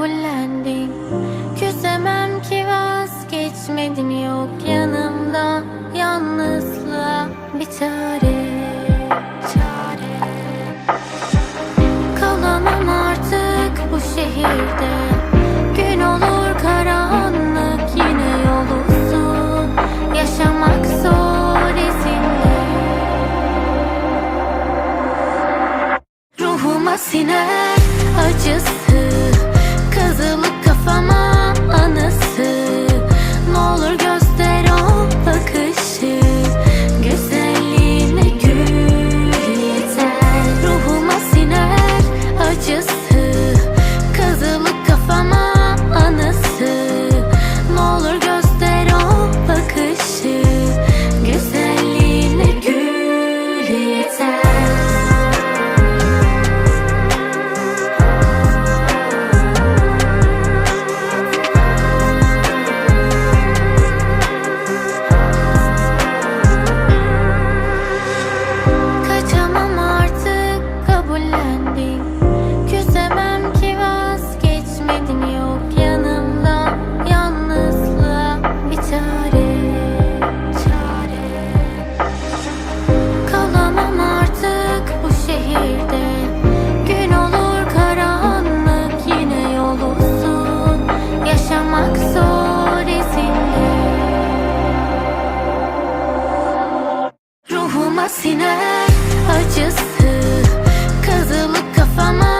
kabullendim. Küsemem ki vazgeçmedim yok yanımda. Yalnızlığa bir Çare siner acısı Kazılı kafama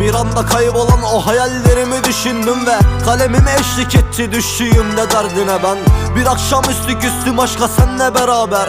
bir anda kaybolan o hayallerimi düşündüm ve Kalemim eşlik etti. Düştüğümde derdine ben Bir akşamüstü küstüm aşka senle beraber